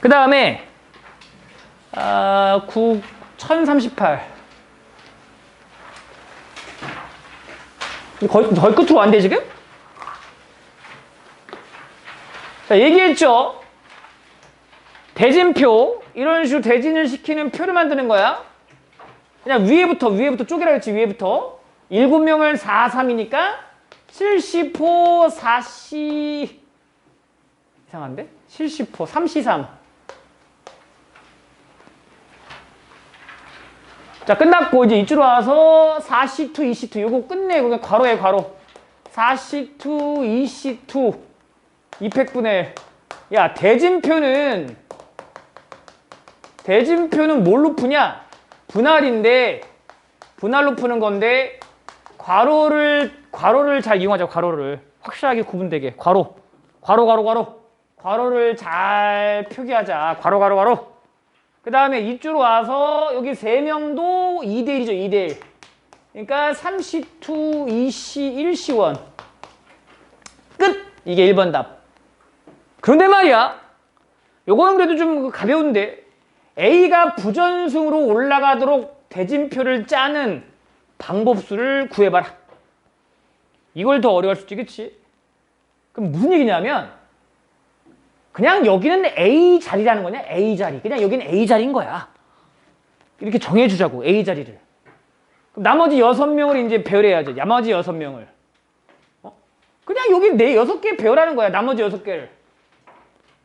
그 다음에 아, 9, 1038. 거의, 거의 끝으로 왔는데, 지금? 자, 얘기했죠? 대진표. 이런 식으로 대진을 시키는 표를 만드는 거야. 그냥 위에부터, 위에부터 쪼개라 했지, 위에부터. 7명을 4, 3이니까 70호 4시. 이상한데? 70호 3시 3. 자, 끝났고, 이제 이쪽으로 와서 4C2, 2C2. 요거 끝내고, 그냥 괄호에 괄호. 4C2, 2C2. 200분의. 야, 대진표는, 대진표는 뭘로 푸냐? 분할인데, 분할로 푸는 건데, 괄호를, 괄호를 잘 이용하자, 괄호를. 확실하게 구분되게. 괄호. 괄호, 괄호, 괄호. 괄호를 잘 표기하자. 괄호, 괄호, 괄호. 그 다음에 이쪽으로 와서 여기 세 명도 2대1이죠, 2대1. 그러니까 3C2, 2C, 1C1. 끝! 이게 1번 답. 그런데 말이야. 요거는 그래도 좀 가벼운데. A가 부전승으로 올라가도록 대진표를 짜는 방법수를 구해봐라. 이걸 더 어려울 수도 있겠지. 그럼 무슨 얘기냐면 그냥 여기는 A 자리라는 거냐? A 자리. 그냥 여기는 A 자리인 거야. 이렇게 정해주자고, A 자리를. 그럼 나머지 여섯 명을 이제 배열해야죠. 나머지 여섯 명을. 어? 그냥 여기 네 여섯 개 배열하는 거야. 나머지 여섯 개를.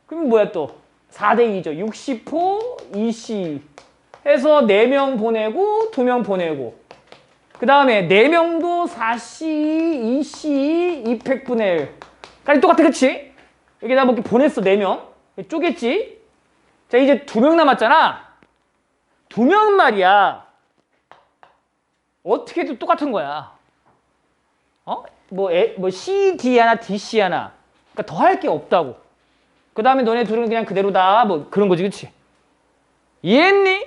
그럼 뭐야 또? 4대2죠. 60호, 2C. 해서 4명 보내고, 2명 보내고. 그 다음에 4명도 4C, 2C, 200분의 1. 까지 똑같아, 그치? 여기다 뭐 이렇게 보냈어, 4명. 쪼갰지? 자, 이제 2명 남았잖아. 2명 말이야. 어떻게 해도 똑같은 거야. 어? 뭐, 에, 뭐 C, D 하나, D, C 하나. 그러니까 더 할 게 없다고. 그 다음에 너네 둘은 그냥 그대로다. 뭐 그런 거지, 그치? 이해했니?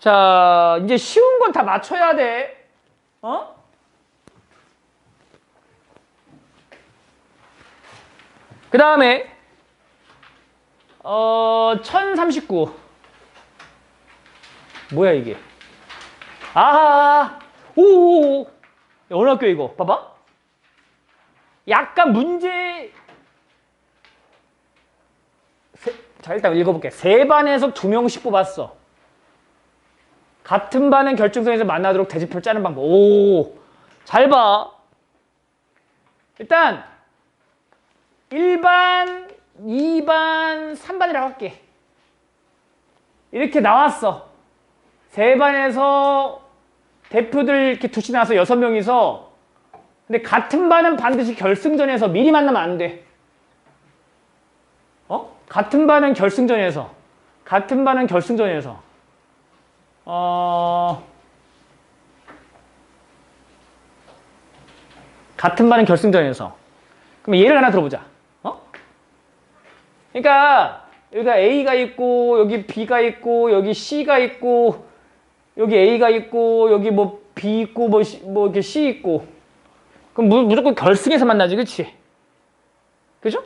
자, 이제 쉬운 건 다 맞춰야 돼. 어? 그 다음에 어, 1039 뭐야 이게? 아하! 오오오 어느 학교 이거? 봐봐. 약간 문제. 세, 자 일단 읽어볼게. 세 반에서 두 명씩 뽑았어. 같은 반은 결정선에서 만나도록 대진표를 짜는 방법. 오 잘 봐. 일단 1반, 2반, 3반이라고 할게. 이렇게 나왔어. 세 반에서 대표들 이렇게 두시 나와서 여섯 명이서 근데 같은 반은 반드시 결승전에서 미리 만나면 안 돼. 어? 같은 반은 결승전에서 같은 반은 결승전에서 어 같은 반은 결승전에서 그럼 예를 하나 들어보자. 그러니까 여기가 A가 있고 여기 B가 있고 여기 C가 있고 여기 A가 있고 여기 뭐 B 있고 뭐, C, 뭐 이렇게 C 있고 그럼 무, 무조건 결승에서 만나지 그치? 그죠?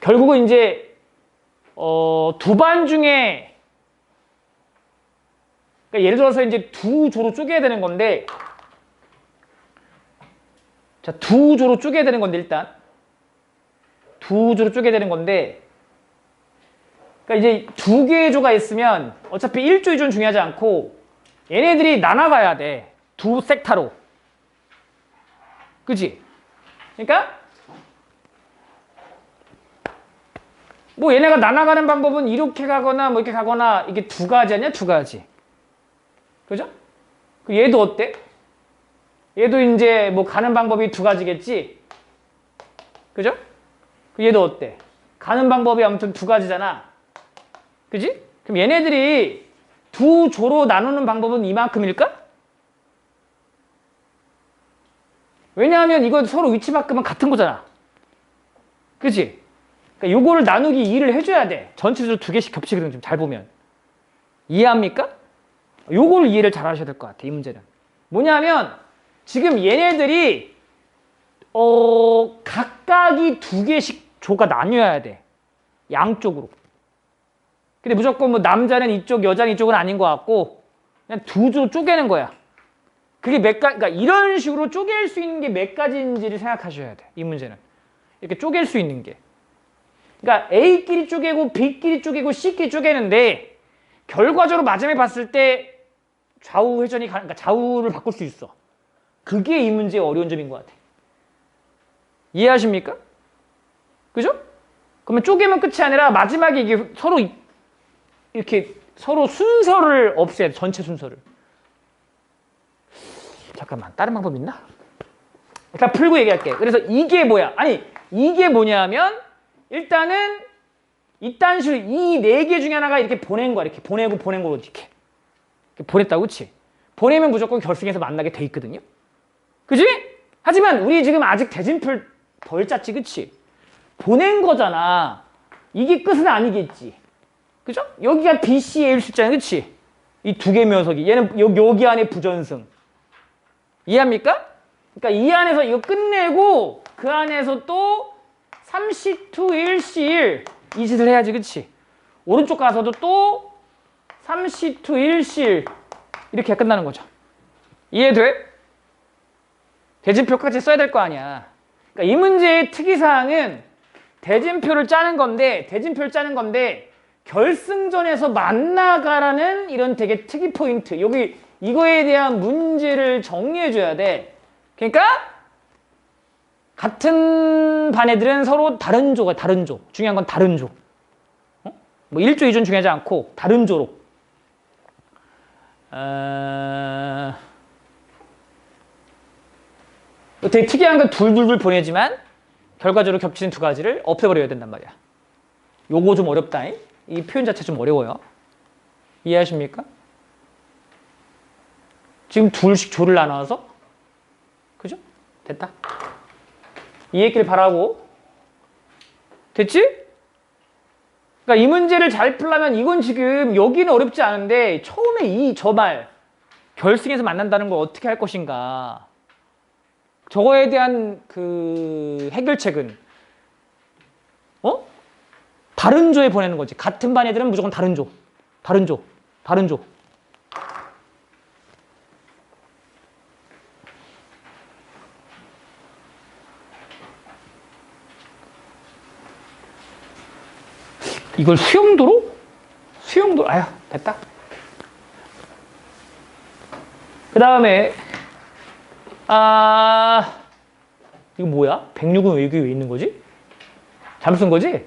결국은 이제 어, 두 반 중에 그러니까 예를 들어서 이제 두 조로 쪼개야 되는 건데 자, 두 조로 쪼개야 되는 건데 일단 두 조로 쪼개야 되는 건데 그러니까 이제 두 개의 조가 있으면 어차피 1조, 2조는 중요하지 않고 얘네들이 나눠가야 돼. 두 섹타로. 그지? 그러니까 뭐 얘네가 나눠가는 방법은 이렇게 가거나 뭐 이렇게 가거나 이게 두 가지 아니야? 두 가지. 그죠? 그 얘도 어때? 얘도 이제 뭐 가는 방법이 두 가지겠지? 그죠? 얘도 어때? 가는 방법이 아무튼 두 가지잖아. 그지? 그럼 얘네들이 두 조로 나누는 방법은 이만큼일까? 왜냐하면 이건 서로 위치 바꾸면 같은 거잖아. 그지? 그러니까 요거를 나누기 2를 해줘야 돼. 전체적으로 두 개씩 겹치거든, 좀 잘 보면. 이해합니까? 요거를 이해를 잘 하셔야 될 것 같아, 이 문제는. 뭐냐면, 지금 얘네들이, 어, 각각 짝이 두 개씩 조가 나뉘어야 돼. 양쪽으로. 근데 무조건 뭐 남자는 이쪽, 여자는 이쪽은 아닌 것 같고 그냥 두 조 쪼개는 거야. 그게 몇 가, 그러니까 이런 식으로 쪼갤 수 있는 게 몇 가지인지를 생각하셔야 돼. 이 문제는 이렇게 쪼갤 수 있는 게. 그러니까 A끼리 쪼개고 B끼리 쪼개고 C끼리 쪼개는데 결과적으로 마지막에 봤을 때 좌우 회전이 가, 그러니까 좌우를 바꿀 수 있어. 그게 이 문제의 어려운 점인 것 같아. 이해하십니까? 그죠? 그러면 쪼개면 끝이 아니라 마지막에 이게 서로 이- 이렇게 서로 순서를 없애야 돼. 전체 순서를. 잠깐만 다른 방법 있나? 일단 풀고 얘기할게. 그래서 이게 뭐야? 아니 이게 뭐냐면 일단은 이딴 식으로 이 네 개 중에 하나가 이렇게 보낸 거야. 이렇게 보내고 보낸 거로 이렇게. 이렇게 보냈다고 그치? 보내면 무조건 결승에서 만나게 돼 있거든요. 그지? 하지만 우리 지금 아직 대진풀 덜 짰지 그치? 보낸 거잖아. 이게 끝은 아니겠지. 그죠? 여기가 BC의 1숫자는 그치? 이 두개 묘석이. 얘는 여, 여기 안에 부전승. 이해합니까? 그러니까 이 안에서 이거 끝내고 그 안에서 또 3C2 1C1 이 짓을 해야지 그치? 오른쪽 가서도 또 3C2 1C1 이렇게 끝나는 거죠. 이해돼? 대진표까지 써야 될 거 아니야. 그러니까 이 문제의 특이사항은 대진표를 짜는 건데 대진표를 짜는 건데 결승전에서 만나가라는 이런 되게 특이 포인트. 여기 이거에 대한 문제를 정리해 줘야 돼. 그러니까 같은 반 애들은 서로 다른 조가 다른 조. 중요한 건 다른 조. 어? 뭐 1조, 2조는 중요하지 않고 다른 조로. 어... 되게 특이한 건 둘둘둘 보내지만 결과적으로 겹치는 두 가지를 없애버려야 된단 말이야. 요거 좀 어렵다. 잉? 이 표현 자체 좀 어려워요. 이해하십니까? 지금 둘씩 조를 나눠서 그죠? 됐다. 이해했길 바라고 됐지? 그러니까 이 문제를 잘 풀려면 이건 지금 여기는 어렵지 않은데 처음에 이 저 말 결승에서 만난다는 걸 어떻게 할 것인가 저거에 대한 그 해결책은 어? 다른 조에 보내는 거지. 같은 반 애들은 무조건 다른 조. 다른 조. 다른 조. 이걸 수용도로? 수용도 아휴 됐다. 그 다음에 아 이거 뭐야? 106은 왜 여기 왜 있는 거지? 잘못 쓴 거지?